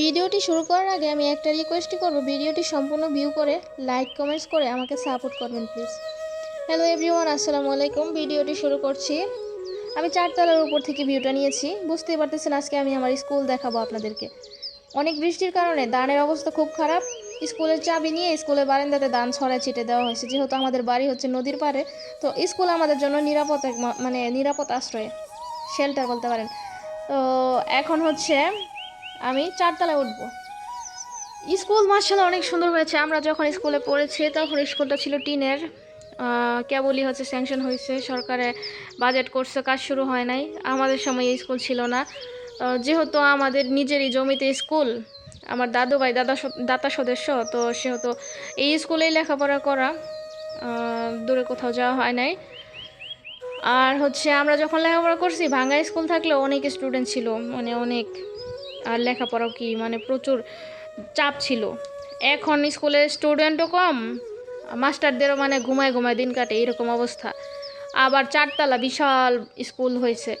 ভিডিওটি শুরু করার আগে আমি একটা রিকোয়েস্টই করব। ভিডিওটি সম্পূর্ণ ভিউ করে লাইক কমেন্টস করে আমাকে সাপোর্ট করবেন প্লিজ হ্যালো এভরিওয়ান আসসালামু আলাইকুম। ভিডিওটি শুরু করছি। আমি চারতলার উপর থেকে ভিউটা নিয়েছি। বুঝতেই পারতেছেন আজকে আমি আমার স্কুল দেখাবো আপনাদেরকে। অনেক বৃষ্টির কারণে দানের অবস্থা খুব খারাপ। স্কুলের চাবি নিয়ে স্কুলের বারান্দাতে দান ছড়ায় ছিটে দেওয়া হয়েছে। যেহেতু আমাদের বাড়ি হচ্ছে নদীর পাড়ে, তো স্কুল আমাদের জন্য নিরাপদ মানে নিরাপদ আশ্রয়। শেল্টার বলতে পারেন। তো এখন হচ্ছে আমি চারতলায় উঠবো। স্কুল মার্শাল্লাহ অনেক সুন্দর হয়েছে। আমরা যখন স্কুলে পড়েছি, তখন স্কুলটা ছিল টিনের কেবলই হচ্ছে স্যাংশন হয়েছে। সরকারে বাজেট করছে, কাজ শুরু হয় নাই। আমাদের সময় এই স্কুল ছিল না। যেহেতু আমাদের নিজেরই জমিতে স্কুল, আমার দাদু ভাই দাদা দাতা সদস্য, তো সেহেতু এই স্কুলেই লেখাপড়া করা দূরে কোথাও যাওয়া হয় নাই। আর হচ্ছে আমরা যখন লেখাপড়া করছি, ভাঙ্গা স্কুল থাকলেও অনেক স্টুডেন্ট ছিল মানে অনেক। আর লেখাপড়াও কি মানে প্রচুর চাপ ছিল। এখন স্কুলে স্টুডেন্টও কম, মাস্টারদেরও মানে ঘুমায় ঘুমায় দিন কাটে এরকম অবস্থা। আবার চারতলা বিশাল স্কুল হয়েছে।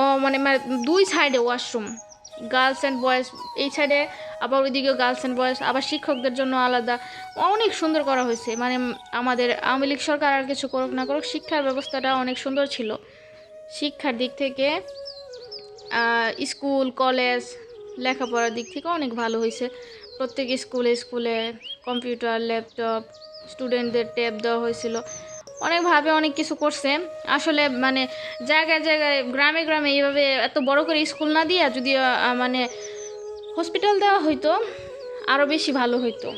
ও মানে দুই সাইডে ওয়াশরুম, গার্লস অ্যান্ড বয়েজ এই সাইডে, আবার ওইদিকেও গার্লস অ্যান্ড বয়েজ, আবার শিক্ষকদের জন্য আলাদা। অনেক সুন্দর করা হয়েছে মানে আমাদের আওয়ামী লীগ সরকার আর কিছু করুক না করুক, শিক্ষার ব্যবস্থাটা অনেক সুন্দর ছিল। শিক্ষার দিক থেকে স্কুল, কলেজ, লেখাপড়ার দিক থেকে অনেক ভালো হয়েছে। প্রত্যেক স্কুলে স্কুলে কম্পিউটার, ল্যাপটপ, স্টুডেন্টদের ট্যাব দেওয়া হয়েছিল। অনেকভাবে অনেক কিছু করছে। আসলে মানে জায়গায় জায়গায়, গ্রামে গ্রামে এইভাবে এত বড় করে স্কুল না দিয়ে যদি মানে হসপিটাল দেওয়া হইতো আরও বেশি ভালো হইতো।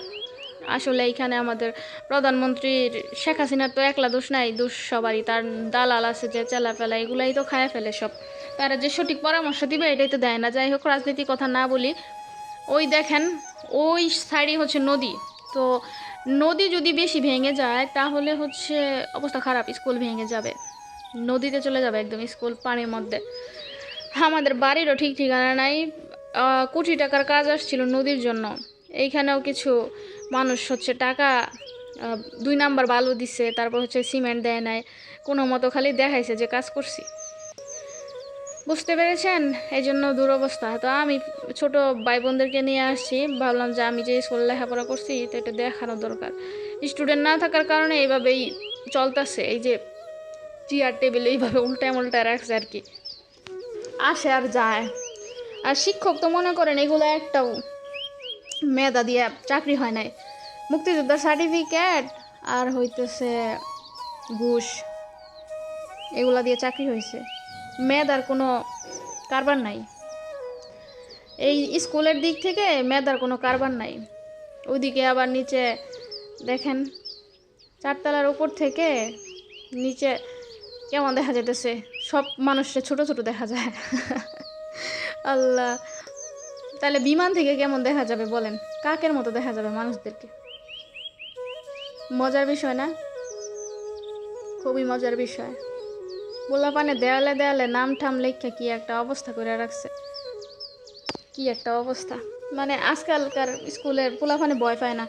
আসলে এইখানে আমাদের প্রধানমন্ত্রীর শেখ হাসিনার তো একলা দোষ নাই, দোষ সবারই। তার দালাল আছে যে চেলা ফেলা এগুলাই তো খায় ফেলে সব। তারা যে সঠিক পরামর্শ দিবে এটাই তো দেয় না। যাই হোক রাজনীতির কথা না বলি, ওই দেখেন, ওই সাইডে হচ্ছে নদী। তো নদী যদি বেশি ভেঙে যায়, তাহলে হচ্ছে অবস্থা খারাপ, স্কুল ভেঙে যাবে। নদীতে চলে যাবে একদম স্কুল পানির মধ্যে। আমাদের বাড়িরও ঠিক ঠিকানা নাই। কোটি টাকার কাজ আসছিল নদীর জন্য। এইখানেও কিছু মানুষ হচ্ছে টাকা দুই নাম্বার বালু দিছে, তারপর হচ্ছে সিমেন্ট দেয় নাই, কোনো মতো খালি দেখাইছে যে কাজ করছি। বুঝতে পেরেছেন? এই জন্য দুরবস্থা। তো আমি ছোট ভাই বোনদেরকে নিয়ে আসছি, ভাবলাম যে আমি যে স্কুলে লেখাপড়া করছি, তো এটা দেখানো দরকার। স্টুডেন্ট না থাকার কারণে এইভাবেই চলতেছে, এই যে চেয়ার, টেবিল, এইভাবে উল্টায় উল্টায় রাখছে আর কি। আসে আর যায়। আর শিক্ষক তো মনে করেন এগুলো একটাও মেধা দিয়ে চাকরি হয় নাই। মুক্তিযোদ্ধার সার্টিফিকেট আর হইতেছে ঘুষ, এগুলা দিয়ে চাকরি হয়েছে মেধার কোনো কারবার নাই। এই স্কুলের দিক থেকে মেধার কোনো কারবার নাই। ওইদিকে আবার নিচে দেখেন, চারতলার উপর থেকে নিচে কেমন দেখা যেতেছে সব মানুষের ছোট ছোট দেখা যায়। আল্লাহ তাহলে বিমান থেকে কেমন দেখা যাবে বলেন? কাকের মতো দেখা যাবে মানুষদেরকে? মজার বিষয় না? খুবই মজার বিষয়। পোলাপানে দেয়ালে দেয়ালে নাম ঠাম লেখা কি একটা অবস্থা করে রাখছে। কি একটা অবস্থা। মানে আজকালকার স্কুলের পোলাপানে ভয় পায় না।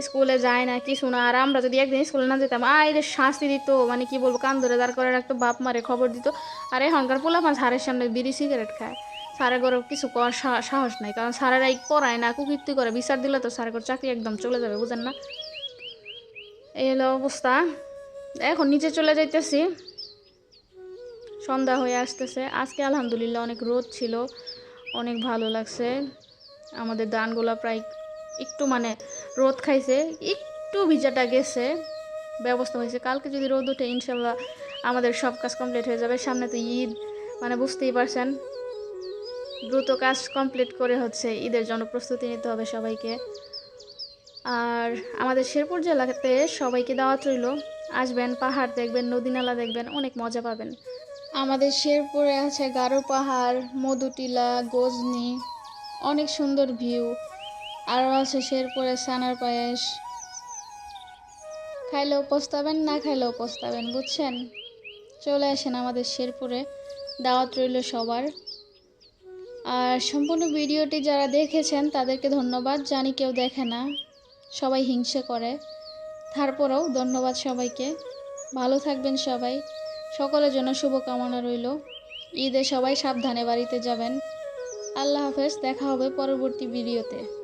স্কুলে যায় না, কিছু না। আর আমরা যদি একদিন স্কুলে না যেতাম, আইরে শাস্তি দিত মানে কি বলব, কান ধরে দাঁড় করে রাখতো, বাপ মারে খবর দিত। আর এখনকার পোলাপান সারের সামনে বিড়ি, সিগারেট খায়। সারের ঘরে কিছু করার সাহস নাই, কারণ এই পড়ায় না, কুকীর্তি করে, বিচার দিলে তো সারের ঘর চাকরি একদম চলে যাবে, বুঝেন না? এই হলো অবস্থা। এখন নিচে চলে যাইতেছি। সন্ধ্যা হয়ে আসতেছে। আজকে আলহামদুলিল্লাহ অনেক রোদ ছিল, অনেক ভালো লাগছে। আমাদের ধানগুলো প্রায় একটু মানে রোদ খাইছে, একটু ভিজাটা গেছে, ব্যবস্থা হয়েছে। কালকে যদি রোদ ওঠে, ইনশাল্লাহ আমাদের সব কাজ কমপ্লিট হয়ে যাবে। সামনে তো ঈদ মানে বুঝতেই পারছেন। দ্রুত কাজ কমপ্লিট করে হচ্ছে ঈদের জন্য প্রস্তুতি নিতে হবে সবাইকে। আর আমাদের শেরপুর জেলাতে সবাইকে দাওয়াত রইল। আসবেন, পাহাড় দেখবেন নদী নালা দেখবেন, অনেক মজা পাবেন। আমাদের শেরপুরে আছে গারো পাহাড়, মধুটিলা, গজনি, অনেক সুন্দর ভিউ। আরও আছে শেরপুরে সানার পায়েস। খাইলেও পস্তাবেন, না খাইলেও পস্তাবেন, বুঝছেন? চলে আসেন আমাদের শেরপুরে। দাওয়াত রইল সবার। আর সম্পূর্ণ ভিডিওটি যারা দেখেছেন, তাদেরকে ধন্যবাদ। জানি কেউ দেখে না। সবাই হিংসে করে। তারপরেও ধন্যবাদ সবাইকে। ভালো থাকবেন সবাই। সকলের জন্য শুভকামনা রইল। ঈদে সবাই সাবধানে বাড়িতে যাবেন। আল্লাহ হাফেজ। দেখা হবে পরবর্তী ভিডিওতে।